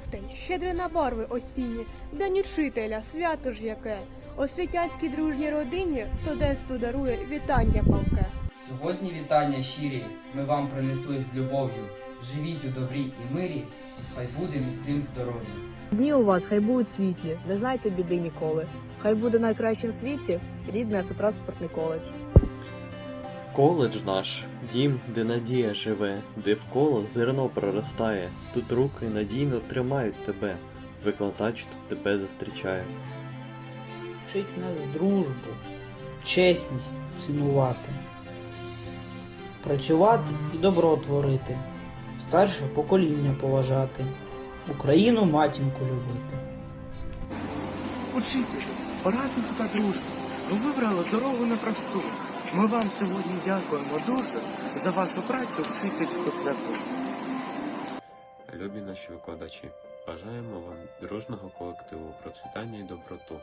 жовтень, щедрий на барви осінні, день учителя, свято ж яке. Освітянській дружній родині студентству дарує вітання палке. Сьогодні вітання щирі ми вам принесли з любов'ю. Живіть у добрі і мирі, хай буде міцним здоров'я. Дні у вас хай будуть світлі, не знайте біди ніколи. Хай буде найкращим в світі рідний автотранспортний коледж. Коледж наш дім, де надія живе, де вколо зерно проростає. Тут руки надійно тримають тебе. Викладач тут тебе зустрічає. Вчить нас дружбу, чесність цінувати, працювати і добро творити, старше покоління поважати, Україну матінку любити. Учителю, пораднику та дружбу, ви вибрали дорогу непросту. Ми вам сьогодні дякуємо дуже за вашу працю вчительську святу. Любі наші викладачі, бажаємо вам дружного колективу, процвітання і доброту,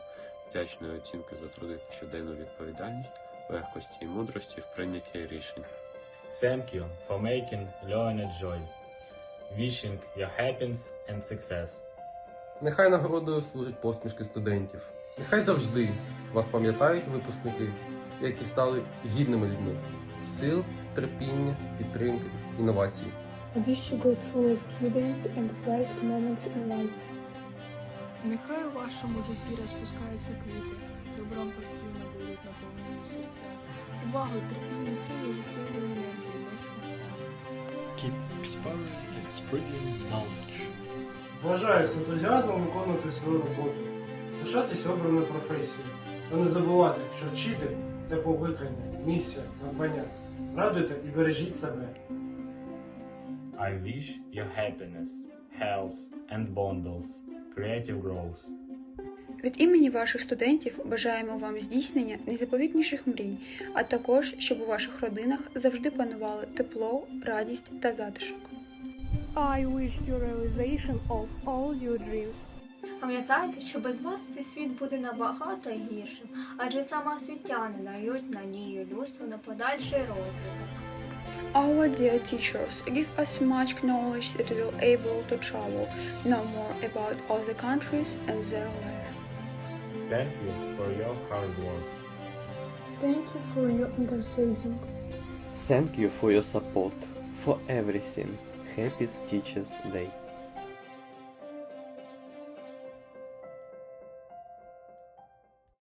вдячної оцінки за труди та щоденну відповідальність, легкості і мудрості в прийнятті рішень. Thank you for making learning joy. Wishing you happiness and success. Нехай нагородою служать посмішки студентів. Нехай завжди вас пам'ятають випускники, які стали гідними людьми. Сил, терпіння, підтримки, інновацій. I wish you good full students and bright moments in life. Нехай у вашому житті розпускаються квіти, добром постійно будуть наповнені серця, увагою, терпіння, сили, життєвої енергії без кінця. Keep exploring and spreading knowledge. Бажаю з ентузіазмом виконувати свою роботу, пишатись обраною професією, та не забувати, що вчитель це покликання, місія, надбання. Радуйте і бережіть себе. I wish you happiness, health and bundles, creative growth. Від імені ваших студентів бажаємо вам здійснення найзаповітніших мрій, а також, щоб у ваших родинах завжди панували тепло, радість та затишок. I wish you realization of all your dreams. Пам'ятайте, що без вас цей світ буде набагато гіршим, адже саме освітяни дають надію людству на подальший розвиток. Our dear teachers, give us much knowledge that we will able to travel, know more about other countries and their life. Thank you for your hard work. Thank you for your understanding. Thank you for your support, for everything. Happy Teachers Day.